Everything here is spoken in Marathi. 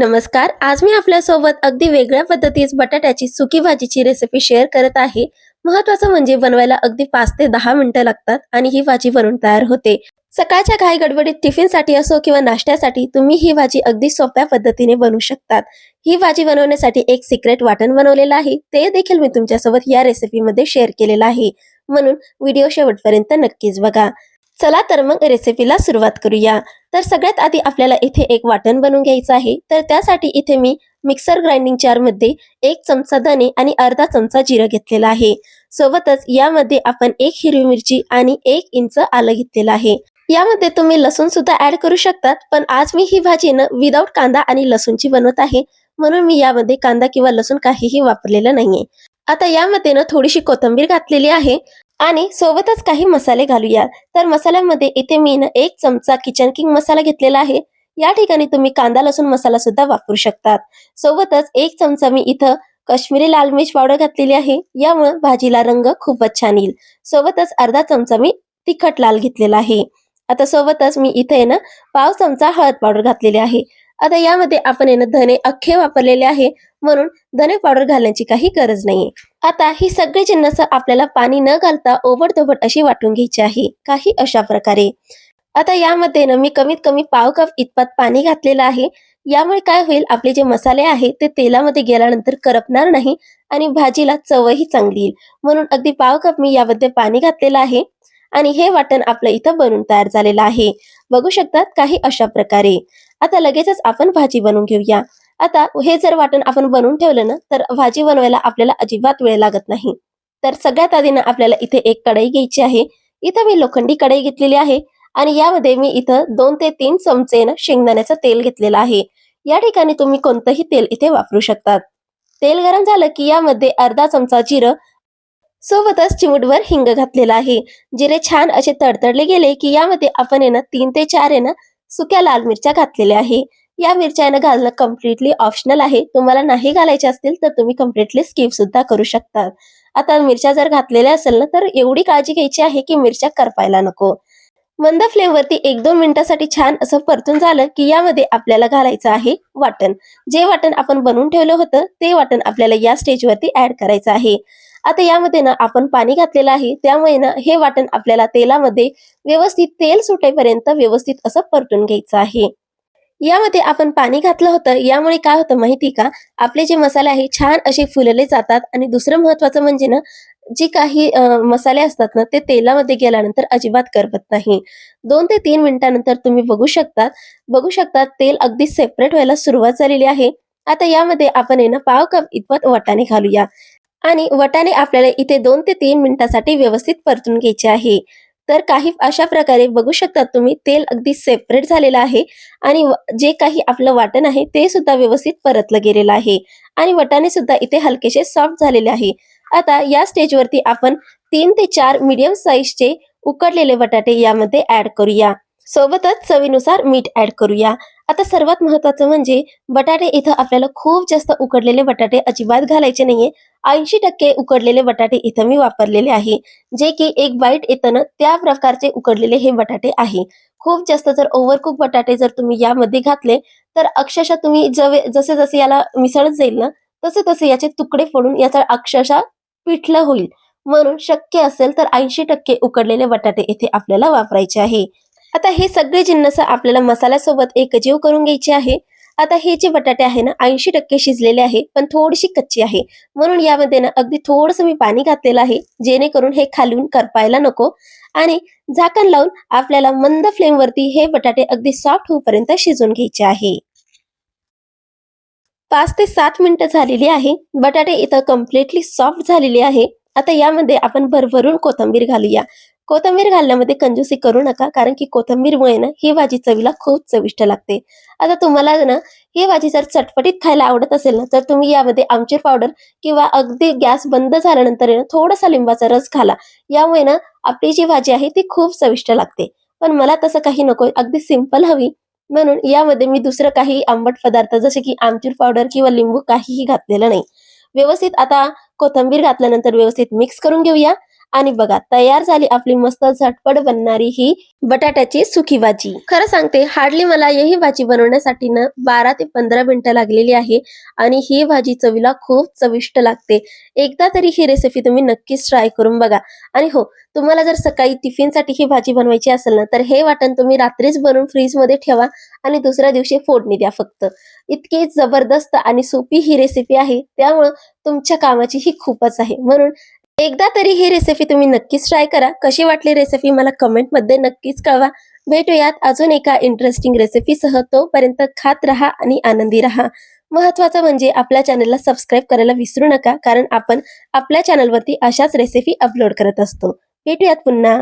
नमस्कार आज मी आपल्यासोबत अगदी वेगळ्या पद्धतीत बटाट्याची सुकी भाजीची रेसिपी शेअर करत आहे. महत्वाचं म्हणजे बनवायला अगदी पाच ते दहा मिनिटं लागतात आणि ही भाजी बनवून तयार होते. सकाळच्या घाई गडबडीत टिफिनसाठी असो किंवा नाश्त्यासाठी तुम्ही ही भाजी अगदी सोप्या पद्धतीने बनवू शकतात. ही भाजी बनवण्यासाठी एक सिक्रेट वाटण बनवलेलं आहे. ते देखील मी तुमच्यासोबत या रेसिपीमध्ये शेअर केलेलं आहे. म्हणून व्हिडिओ शेवटपर्यंत नक्कीच बघा. चला तर मग रेसिपीला सुरुवात करूया. तर सगळ्यात आधी आपल्याला इथे एक वाटण बनवून घ्यायचं आहे. तर त्यासाठी इथे मी मिक्सर ग्राइंडिंग चारमध्ये एक चमचा धने आणि अर्धा चमचा जिरं घेतलेला आहे. सोबतच यामध्ये आपण एक हिरवी मिरची आणि एक इंच आलं घेतलेलं आहे. यामध्ये तुम्ही लसूण सुद्धा ऍड करू शकतात पण आज मी ही भाजी न विदाऊट कांदा आणि लसूणची बनवत आहे. म्हणून मी यामध्ये कांदा किंवा लसूण काहीही वापरलेलं नाहीये. आता यामध्ये ना थोडीशी कोथिंबीर घातलेली आहे. आणि सोबतच काही मसाले घालूया. तर मसाल्यामध्ये इथे मी एक चमचा किचन किंग मसाला घेतलेला आहे. या ठिकाणी तुम्ही कांदा लसूण मसाला सुद्धा वापरू शकतात. सोबतच एक चमचा मी इथं कश्मीरी लाल मिर्च पावडर घातलेली आहे. यामुळे भाजीला रंग खूपच छान येईल. सोबतच अर्धा चमचा मी तिखट लाल घेतलेला आहे. आता सोबतच मी इथे ना पाव चमचा हळद पावडर घातलेली आहे. आता यामध्ये आपण आहे ना धने अख्खे वापरलेले आहे. म्हणून धने पावडर घालण्याची काही गरज नाहीये. आता ही सगळी जिन्नस आपल्याला पाणी न घालता ओबड ओबडधोबड अशी वाटून घ्यायची आहे काही अशा प्रकारे. आता यामध्ये ना मी कमीत कमी पाव कप इतपत पाणी घातलेलं आहे. यामुळे काय होईल आपले जे मसाले आहे ते तेलामध्ये गेल्यानंतर करपणार नाही आणि भाजीला चवही चांगली येईल. म्हणून अगदी पाव कप मी यामध्ये पाणी घातलेलं आहे आणि हे वाटण आपलं इथं बनून तयार झालेलं आहे. बघू शकतात काही अशा प्रकारे. आता लगेचच आपण भाजी बनवून घेऊया. आता हे जर वाटण आपण बनवून ठेवलं ना तर भाजी बनवायला आपल्याला अजिबात वेळ लागत नाही. तर सगळ्यात आधी ना आपल्याला इथे एक कढई घ्यायची आहे. इथं मी लोखंडी कढई घेतलेली आहे आणि यामध्ये मी इथं दोन ते तीन चमचे ना शेंगदाण्याचं तेल घेतलेलं आहे. या ठिकाणी तुम्ही कोणतंही तेल इथे वापरू शकतात. तेल गरम झालं की यामध्ये अर्धा चमचा जिरं सोबतच चिमूटभर हिंग घातलेला आहे. जिरे छान असे तडतडले गेले की यामध्ये आपण आहे ना तीन ते चार आहे ना सुक्या लाल मिरच्या घातलेल्या आहे. या मिरच्या घालणं कम्प्लिटली ऑप्शनल आहे. तुम्हाला नाही घालायचे असतील तर तुम्ही कम्प्लिटली स्किप सुद्धा करू शकतात आता मिरच्या जर घातलेल्या असेल ना तर एवढी काळजी घ्यायची आहे की मिरच्या करपायला नको. मंद फ्लेम वरती एक दोन मिनिटासाठी छान असं परतून झालं की यामध्ये आपल्याला घालायचं आहे वाटण. जे वाटण आपण बनवून ठेवलं होतं ते वाटण आपल्याला या स्टेजवरती ऍड करायचं आहे. आता यामध्ये ना आपण पाणी घातलेलं आहे त्यामुळे ना हे वाटण आपल्याला तेलामध्ये व्यवस्थित तेल सुटेपर्यंत व्यवस्थित असं परतून घ्यायचं आहे. यामध्ये आपण पाणी घातलं होतं. यामुळे काय होतं माहिती का? आपले जे मसाले आहे छान असे फुलले जातात. आणि दुसरं महत्वाचं म्हणजे ना जे काही मसाले असतात ना ते तेलामध्ये गेल्यानंतर अजिबात करपत नाही. दोन ते तीन मिनिटानंतर तुम्ही बघू शकतात. बघू शकतात तेल अगदी सेपरेट व्हायला सुरुवात झालेली आहे. आता यामध्ये आपण ना पाव कप इतपत वटाणे घालूया. आणि वटाणे आपल्याला इथे दोन ते तीन मिनिटासाठी व्यवस्थित परतून घ्यायचे आहे. तर काही अशा प्रकारे बघू शकता तुम्ही तेल अगदी सेपरेट झालेलं आहे आणि जे काही आपलं वाटण आहे ते सुद्धा व्यवस्थित परतलं गेलेलं आहे आणि वटाणे सुद्धा इथे हलकेसे सॉफ्ट झालेले आहे. आता या स्टेजवरती आपण तीन ते चार मीडियम साईजचे उकडलेले बटाटे यामध्ये ऍड करूया. सोबतच चवीनुसार मीठ ऍड करूया. आता सर्वात महत्वाचं म्हणजे बटाटे इथं आपल्याला खूप जास्त उकडलेले बटाटे अजिबात घालायचे नाहीये. ऐंशी टक्के उकडलेले बटाटे इथं मी वापरलेले आहे. जे की एक बाईट येतं ना त्या प्रकारचे उकडलेले हे बटाटे आहे. खूप जास्त जर ओव्हरकुक बटाटे जर तुम्ही यामध्ये घातले तर अक्षरशः तुम्ही जवे जसे जसे याला मिसळत जाईल ना तसे तसे याचे तुकडे फोडून याचा अक्षरशः पिठलं होईल. म्हणून शक्य असेल तर ऐंशी टक्के उकडलेले बटाटे इथे आपल्याला वापरायचे आहे. आता हे सगळे जिन्नस आपल्याला मसाल्यासोबत एकजीव करून घ्यायचे आहे. आता हे जे बटाटे आहे ना ऐंशी टक्के शिजलेले आहे पण थोडीशी कच्ची आहे. म्हणून यामध्ये ना अगदी थोडस मी पाणी घातलेलं आहे जेणेकरून हे खालून करपायला नको. आणि झाकण लावून आपल्याला मंद फ्लेम वरती हे बटाटे अगदी सॉफ्ट होईपर्यंत शिजून घ्यायचे आहे. पाच ते सात मिनिटं झालेली आहे. बटाटे इथं कम्प्लिटली सॉफ्ट झालेली आहे. आता यामध्ये आपण भरभरून कोथिंबीर घालूया. कोथिंबीर घालण्यामध्ये कंजूसी करू नका कारण की कोथंबीरमुळे ना ही भाजी चवीला खूप चविष्ट लागते. आता तुम्हाला ना ही भाजी जर चटपटीत खायला आवडत असेल ना तर तुम्ही यामध्ये आमचूर पावडर किंवा अगदी गॅस बंद झाल्यानंतर ना थोडासा लिंबाचा रस घाला. यामुळे ना आपली जी भाजी आहे ती खूप चविष्ट लागते. पण मला तसं काही नको अगदी सिंपल हवी. म्हणून यामध्ये मी दुसरं काही आंबट पदार्थ जसे की आमचूर पावडर किंवा लिंबू काहीही घातलेलं नाही. व्यवस्थित आता कोथिंबीर घातल्यानंतर व्यवस्थित मिक्स करून घेऊया. आणि बघा तयार झाली आपली मस्त झटपट बनणारी ही बटाट्याची सुकी भाजी. खरं सांगते हार्डली मला ही भाजी बनवण्यासाठी ना बारा ते पंधरा मिनिटं लागलेली आहे आणि ही भाजी चवीला खूप चविष्ट लागते. एकदा तरी ही रेसिपी तुम्ही नक्कीच ट्राय करून बघा. आणि हो तुम्हाला जर सकाळी टिफिनसाठी ही भाजी बनवायची असेल ना तर हे वाटण तुम्ही रात्रीच बनवून फ्रीजमध्ये ठेवा आणि दुसऱ्या दिवशी फोडणी द्या फक्त. इतकी जबरदस्त आणि सोपी ही रेसिपी आहे त्यामुळं तुमच्या कामाची ही खूपच आहे. म्हणून एकदा तरी ही रेसिपी तुम्ही नक्कीच ट्राय करा. कशी वाटली रेसिपी मला कमेंटमध्ये नक्कीच कळवा. भेटूयात अजून एका इंटरेस्टिंग रेसिपीसह तोपर्यंत खात राहा आणि आनंदी राहा. महत्वाचं म्हणजे आपल्या चॅनलला सबस्क्राईब करायला विसरू नका कारण आपण आपल्या चॅनलवरती अशाच रेसिपी अपलोड करत असतो. भेटूयात पुन्हा.